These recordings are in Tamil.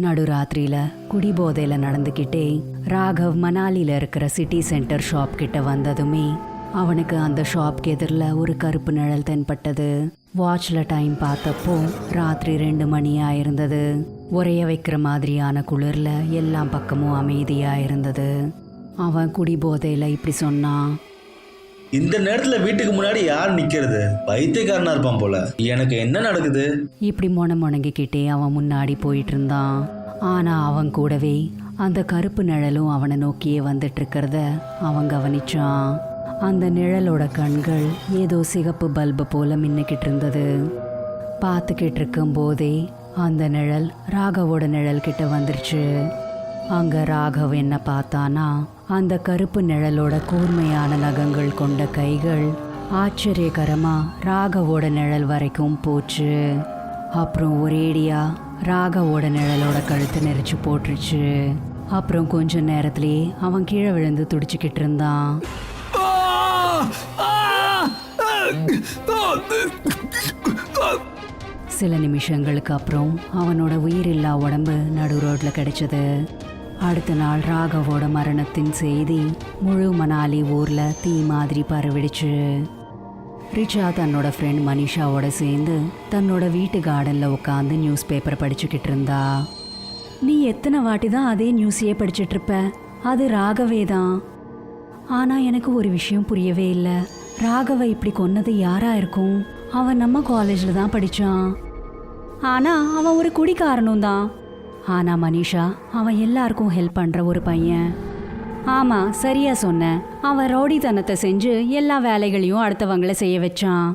நடுராத்திரியில குடிபோதையில நடந்துக்கிட்டே ராகவ் மணாலில இருக்கிற சிட்டி சென்டர் ஷாப் கிட்ட வந்ததுமே அவனுக்கு அந்த ஷாப்க்கு எதிரில் ஒரு கருப்பு நிழல் தென்பட்டது. வாட்ச்ல டைம் பார்த்தப்போ ராத்திரி ரெண்டு மணியா இருந்தது. உரைய வைக்கிற மாதிரியான குளிர்ல எல்லாம் பக்கமும் அமைதியா இருந்தது. அவன் குடிபோதையில இப்படி சொன்னான் இந்த நேரத்துல வீட்டுக்கு முன்னாடி யார் நிக்கிறது? பைத்தியக்காரனா இருப்பான் போல. எனக்கு என்ன நடக்குது? இப்படி மொன முணங்கிக்கிட்டே அவன் முன்னாடி போயிட்டு இருந்தான் ஆனா அவன் கூடவே அந்த கருப்பு நிழலும் அவனை நோக்கியே வந்துட்டு இருக்கிறத அவன் கவனிச்சான். அந்த நிழலோட கண்கள் ஏதோ சிகப்பு பல்பு போல மின்னுக்கிட்டு இருந்தது பார்த்துக்கிட்டு இருக்கும் போதே அந்த நிழல் ராகவோட நிழல் கிட்ட வந்துருச்சு. அங்க ராகவ் என்ன பார்த்தானா அந்த கருப்பு நிழலோட கூர்மையான நகங்கள் கொண்ட கைகள் ஆச்சரியகரமா ராகவோட நிழல் வரைக்கும் போச்சு. அப்புறம் ஒரேடியா ராகவோட நிழலோட கழுத்து நெரிச்சு போட்டுருச்சு. அப்புறம் கொஞ்ச நேரத்திலேயே அவன் கீழே விழுந்து துடிச்சுக்கிட்டு இருந்தான். சில நிமிஷங்களுக்கு அப்புறம் அவனோட உயிரில்லா உடம்பு நடு ரோட்ல கிடைச்சது. அடுத்த நாள் ராகவோட மரணத்தின் செய்தி முழு மணாலி ஊர்ல தீ மாதிரி பரவிடுச்சு. ரிச்சா தன்னோட ஃப்ரெண்ட் மனிஷாவோட சேர்ந்து தன்னோட வீட்டு கார்டனில் உட்காந்து நியூஸ் பேப்பர் படிச்சுக்கிட்டு இருந்தா. நீ எத்தனை வாட்டி தான் அதே நியூஸையே படிச்சிட்டு இருப்ப? அது ராகவே தான். ஆனால் எனக்கு ஒரு விஷயம் புரியவே இல்லை. ராகவை இப்படி கொன்னது யாராக இருக்கும்? அவன் நம்ம காலேஜில் தான் படித்தான் ஆனால் அவன் ஒரு குடிக்காரனும் தான். ஆனா மனிஷா அவன் எல்லாருக்கும் ஹெல்ப் பண்ணுற ஒரு பையன். ஆமாம் சரியாக சொன்னேன் அவன் ரவுடித்தனத்தை செஞ்சு எல்லா வேலைகளையும் அடுத்தவங்களை செய்ய வச்சான்.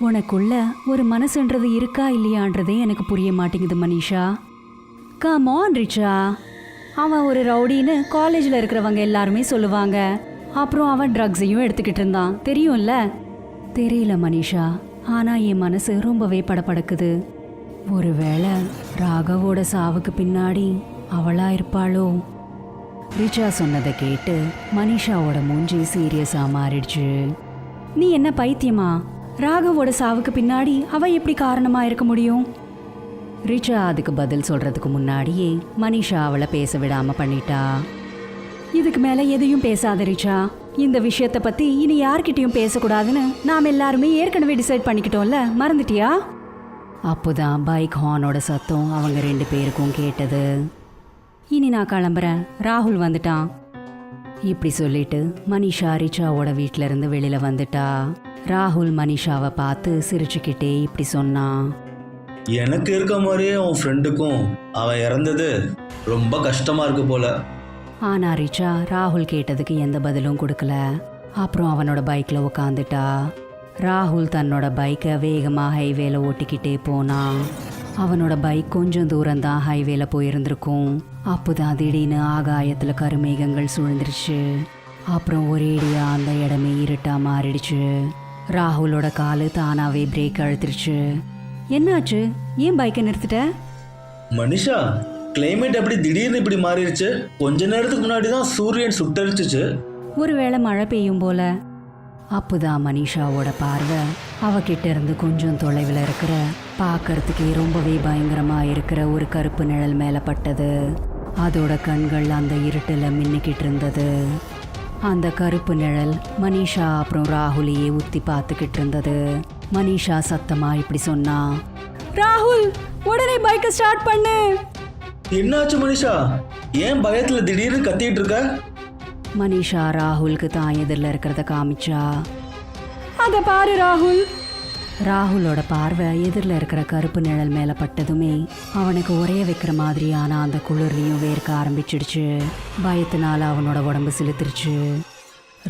உனக்குள்ள ஒரு மனசுன்றது இருக்கா இல்லையான்றதே எனக்கு புரிய மாட்டேங்குது மனிஷா. கம் ஆன் ரிச்சா. அவன் ஒரு ரவுடின்னு காலேஜில் இருக்கிறவங்க எல்லாருமே சொல்லுவாங்க. அப்புறம் அவன் ட்ரக்ஸையும் எடுத்துக்கிட்டு இருந்தான். தெரியும்ல? தெரியல மனிஷா. ஆனால் என் மனசு ரொம்பவே படப்படக்குது ஒருவேளை ராகவோட சாவுக்கு பின்னாடி அவளா இருப்பாளோ? ரிச்சா சொன்னதை கேட்டு மனிஷாவோட மூஞ்சி சீரியஸா மாறிடுச்சு. நீ என்ன பைத்தியமா? ராகவோட சாவுக்கு பின்னாடி அவ எப்படி காரணமா இருக்க முடியும்? ரிச்சா அதுக்கு பதில் சொல்றதுக்கு முன்னாடியே மனிஷா அவளை பேச விடாம பண்ணிட்டா. இதுக்கு மேல எதையும் பேசாத ரிச்சா. இந்த விஷயத்தை பத்தி இனி யார்கிட்டயும் பேசக்கூடாதுன்னு நாம் எல்லாருமே ஏற்கனவே டிசைட் பண்ணிக்கிட்டோம்ல. மறந்துட்டியா? அப்போதான் பைக் ஹார்னோட சத்தம் அவங்க ரெண்டு பேருக்கும் கேட்டது. இனி நான் கிளம்புறேன். ராகுல் வந்துட்டான். இப்படி சொல்லிட்டு மனிஷா ரிச்சாவோட வீட்ல இருந்து வெளியில வந்துட்டா. ராகுல் மனிஷாவை பார்த்து சிரிச்சுக்கிட்டே இப்படி சொன்னான். எனக்கு இருக்க மாதிரியே உன் ஃப்ரெண்டுக்கும் அவன் இறந்தது ரொம்ப கஷ்டமா இருக்கு போல. ஆனா ரிச்சா ராகுல் கேட்டதுக்கு எந்த பதிலும் கொடுக்கல. அப்புறம் அவனோட பைக்ல உக்காந்துட்டா. ராகுல் தன்னோட பைக்கை வேகமா ஹைவேல ஓட்டிக்கிட்டே போனான். அவனோட பைக் கொஞ்சம் தூரம் தான் ஹைவேல போயிருந்திருக்கும். அப்போதான் திடீர்னு ஆகாயத்துல கருமேகங்கள் சூழ்ந்துருச்சு. அப்புறம் ஒரேடியா அந்த இடமே இருட்டா மாறிடுச்சு. ராகுலோட காலு தானாவே பிரேக் அழுத்திருச்சு. என்னாச்சு? ஏன் பைக்கை நிறுத்திட்ட? மனிஷா கிளைமேட் எப்படி திடீர்னு இப்படி மாறிடுச்சு? கொஞ்ச நேரத்துக்கு முன்னாடி தான் சூரியன் சுட்டரிச்சிச்சு. ஒருவேளை மழை பெய்யும் போல. அப்போதான் மனிஷாவோட பார்வை. அவகிட்ட இருந்து கொஞ்சம் தொலைவில் இருக்கிற பார்க்கறதுக்கே ரொம்பவே பயங்கரமா இருக்கிற ஒரு கருப்பு நிழல் மேலே பட்டது. அதோட கண்கள் அந்த இருட்டில் மின்னிக்கிட்டு இருந்தது. அந்த கருப்பு நிழல் மனிஷா அப்புறம் ராகுலையே உத்தி பார்த்துக்கிட்டு இருந்தது. மனிஷா சத்தமா இப்படி சொன்னா ராகுல் உடனே பைக்கை ஸ்டார்ட் பண்ணு. என்னாச்சு மனிஷா? ஏன் பயத்துல திடீர்னு கத்திட்டு இருக்க? மனிஷா ராகுலுக்கு தான் எதிரில் இருக்கிறத காமிச்சா? அதை பாரு ராகுல். ராகுலோட பார்வை எதிரில் இருக்கிற கருப்பு நிழல் மேலே பட்டதுமே அவனுக்கு உரைய வைக்கிற மாதிரியான அந்த குளிர்லையும் வேர்க்க ஆரம்பிச்சிடுச்சு. பயத்தினால அவனோட உடம்பு செலுத்திருச்சு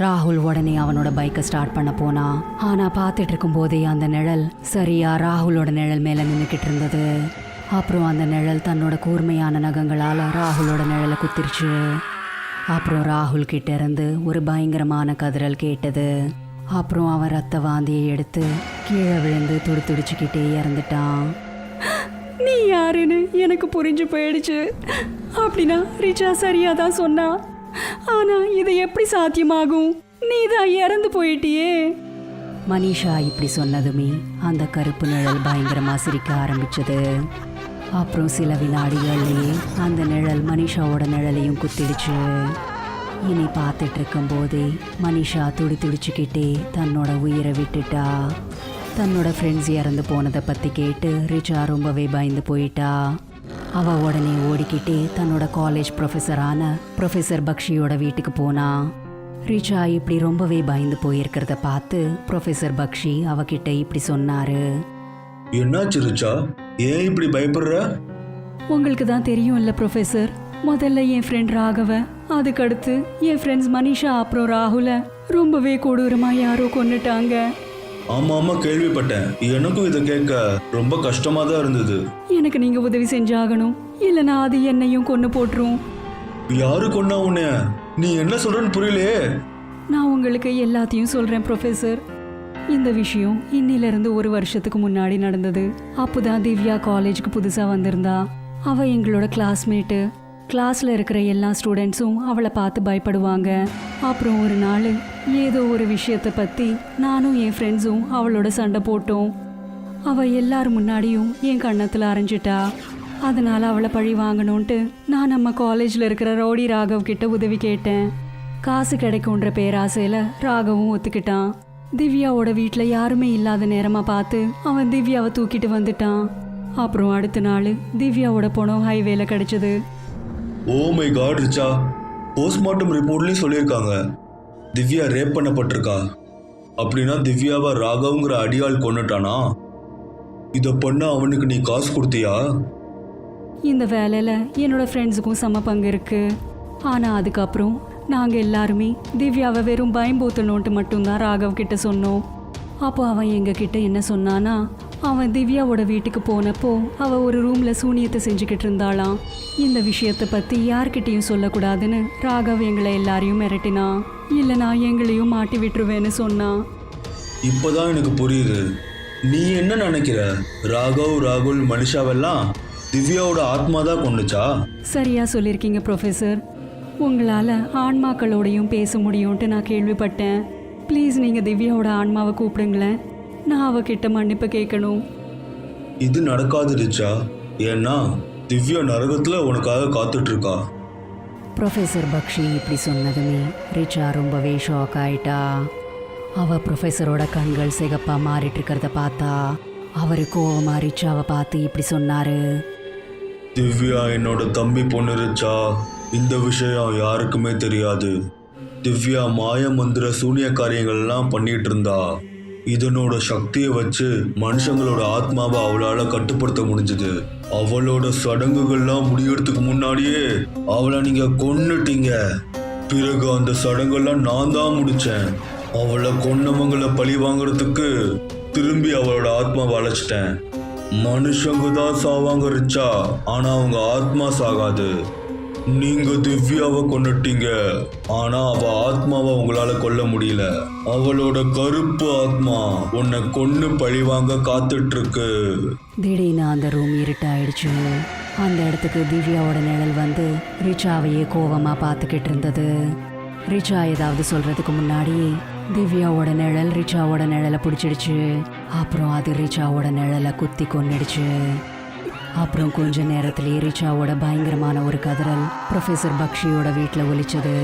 ராகுல் உடனே அவனோட பைக்கை ஸ்டார்ட் பண்ண போனா ஆனா பார்த்துட்டு இருக்கும் போதே அந்த நிழல் சரியா ராகுலோட நிழல் மேல நின்றுக்கிட்டு இருந்தது. அப்புறம் அந்த நிழல் தன்னோட கூர்மையான நகங்களால் ராகுலோட நிழலை குத்திருச்சு. அப்புறம் ராகுல் கிட்ட இருந்து ஒரு பயங்கரமான கதறல் கேட்டது. அப்புறம் அவன் ரத்த வாந்தியை எடுத்து கீழே விழுந்து துடி துடிச்சுக்கிட்டே இறந்துட்டான். நீ யாருன்னு எனக்கு புரிஞ்சு போயிடுச்சு. அப்படின்னா ரிச்சா சரியா தான் சொன்னா. ஆனா இது எப்படி சாத்தியமாகும்? நீ தான் இறந்து போயிட்டியே. மனிஷா இப்படி சொன்னதுமே அந்த கருப்பு நிழல் பயங்கரமா சிரிக்க ஆரம்பிச்சது. அப்புறம் சில வினாடிகள்லயே அந்த நிழல் மனிஷாவோட நிழலையும் குத்திடுச்சு. இனி பார்த்துட்டு இருக்கும்போதே மனிஷா துடி துடிச்சுக்கிட்டே தன்னோட உயிரை விட்டுட்டா. தன்னோட ஃப்ரெண்ட்ஸ் இறந்து போனதை பற்றி கேட்டு ரிச்சா ரொம்பவே பயந்து போயிட்டா. அவ உடனே ஓடிக்கிட்டே தன்னோட காலேஜ் ப்ரொஃபஸரான ப்ரொஃபஸர் பக்ஷியோட வீட்டுக்கு போனா. ரிச்சா இப்படி ரொம்பவே பயந்து போயிருக்கிறத பார்த்து ப்ரொஃபஸர் பக்ஷி அவகிட்ட இப்படி சொன்னாரு. என்னாச்சு ரிச்சா? ஏன் இப்படி பயப்படுற? உங்களுக்கு தான் தெரியும் இல்ல ப்ரொஃபஸர் முதல்ல என் ஃப்ரெண்ட் ராகவ அதுக்கடுத்து என் ஃப்ரெண்ட்ஸ் மனிஷா அப்புறம் ராகுல. ரொம்பவே கொடூரமா யாரோ கொன்னுட்டாங்க. ஆமா ஆமா கேள்விப்பட்டேன். எனக்கும் இதை கேட்க ரொம்ப கஷ்டமா தான் இருந்தது. எனக்கு நீங்க உதவி செஞ்சாகணும். இல்லைனா அது என்னையும் கொன்னு போட்டுரும். யாரு கொண்டா உன்னை? நீ என்ன சொல்றன்னு புரியலையே. நான் உங்களுக்கு எல்லாத்தையும் சொல்றேன் ப்ரொஃபஸர் இந்த விஷயம் இன்னிலிருந்து ஒரு வருஷத்துக்கு முன்னாடி நடந்தது. அப்போதான் திவ்யா காலேஜுக்கு புதுசாக வந்திருந்தா. அவள் எங்களோட கிளாஸ்மேட்டு கிளாஸில் இருக்கிற எல்லா ஸ்டூடெண்ட்ஸும் அவளை பார்த்து பயப்படுவாங்க. அப்புறம் ஒரு நாள் ஏதோ ஒரு விஷயத்தை பற்றி நானும் என் ஃப்ரெண்ட்ஸும் அவளோட சண்டை போட்டோம். அவள் எல்லார் முன்னாடியும் என் கண்ணத்தில் அரைஞ்சிட்டா. அதனால் அவளை பழி வாங்கணுன்ட்டு நான் நம்ம காலேஜில் இருக்கிற ரோடி ராகவ் கிட்ட உதவி கேட்டேன். காசு கிடைக்கும்ன்ற பேராசையில் ராகவும் ஒத்துக்கிட்டான். திவ்யாவோட வீட்ல யாருமே இல்லாத நேரமா பார்த்து அவன் திவ்யாவை தூக்கிட்டு வந்துட்டான். அப்புறம் அடுத்த நாள் திவ்யாவோட பணம் ஹைவேல கிடைச்சது. Oh my god Richa. Postmortem ரிப்போர்ட்லயும் சொல்லியிருக்காங்க. திவ்யா ரேப் பண்ணப்பட்டிருக்கா. அப்படின்னா திவ்யாவை ராகவ்ங்கிற அடியாள் கொன்னுட்டானா? இதை பண்ண அவனுக்கு நீ காசு கொடுத்தியா? இந்த வேலையில என்னோட ஃப்ரெண்ட்ஸுக்கும் சம பங்கு இருக்கு. ஆனா அதுக்கப்புறம் நாங்க எல்லாருமே திவ்யாவை வெறும் பயம்பூத்தணுன்ட்டு மட்டும்தான் ராகவ் கிட்ட சொன்னோம். அப்போ அவன் எங்க கிட்ட என்ன சொன்னானா அவன் திவ்யாவோட வீட்டுக்கு போனப்போ அவ ஒரு ரூம்ல சூனியத்தை செஞ்சுக்கிட்டு இருந்தாளாம். இந்த விஷயத்தை பத்தி யார்கிட்டயும் சொல்லக்கூடாதுன்னு ராகவ் எங்களை எல்லாரையும் மிரட்டினான் இல்லைனா எங்களையும் மாட்டி விட்டுருவேன்னு சொன்னான் இப்போதான் எனக்கு புரியுது. நீ என்ன நினைக்கிற? ராகவ் ராகுல் மனிஷாவெல்லாம் திவ்யாவோட ஆத்மா தான் கொண்டுச்சா? சரியா சொல்லியிருக்கீங்க ப்ரொஃபஸர் உங்களால் ஆன்மாக்களோடையும் பேச முடியும்ட்டு நான் கேள்விப்பட்டேன். ப்ளீஸ் நீங்கள் திவ்யாவோட ஆன்மாவை கூப்பிடுங்களேன். நான் அவகிட்ட மன்னிப்பு கேட்கணும். இது நடக்காது ரிச்சா. ஏன்னா திவ்யா நரகத்துல உனக்காக காத்துட்டு இருக்கா ப்ரொஃபஸர் பக்ஷி இப்படி சொன்னதுமே ரிச்சா ரொம்பவே ஷாக் ஆயிட்டா. அவ ப்ரொஃபஸரோட கண்கள் சிகப்பா மாறிட்டு இருக்கிறத பார்த்தா அவரு கோவமா ரிச்சாவை பார்த்து இப்படி சொன்னாரு. திவ்யா என்னோட தம்பி பொண்ணு ரிச்சா. இந்த விஷயம் யாருக்குமே தெரியாது. திவ்யா மாய மந்திர சூனிய காரியங்கள்லாம் பண்ணிட்டு இருந்தா இதனோட சக்தியை வச்சு மனுஷங்களோட ஆத்மாவை அவளால கட்டுப்படுத்த முடிஞ்சது. அவளோட சடங்குகள்லாம் முடியறதுக்கு முன்னாடியே அவளை நீங்க கொன்னுட்டீங்க. பிறகு அந்த சடங்கெல்லாம் நான் தான் முடிச்சேன் அவளை கொன்னவங்களை பழி வாங்குறதுக்கு திரும்பி அவளோட ஆத்மாவை அழைச்சிட்டேன். மனுஷங்க தான் சாவாங்க ரிச்சா. ஆனா அவங்க ஆத்மா சாகாது. நீங்க திவ்யாவை கொண்டுட்டீங்க ஆனா அவ ஆத்மாவை உங்களால கொல்ல முடியல. அவளோட கருப்பு ஆத்மா உன்னை கொன்னு பழிவாங்க காத்துட்டு இருக்கு திடீர்னு அந்த ரூம் இருட்டாயிடுச்சு. அந்த இடத்துக்கு திவ்யாவோட நிழல் வந்து ரிச்சாவையே கோவமா பார்த்துக்கிட்டு இருந்தது. ரிச்சா ஏதாவது சொல்றதுக்கு முன்னாடி திவ்யாவோட நிழல் ரிச்சாவோட நிழலை பிடிச்சிடுச்சு. அப்புறம் அது ரிச்சாவோட நிழலை குத்தி கொன்னிடுச்சு. அப்புறம் கொஞ்ச நேரத்தில் ரிச்சாவோட பயங்கரமான ஒரு கதறல். ப்ரொஃபஸர் பக்ஷியோட வீட்டில் ஒலிச்சது.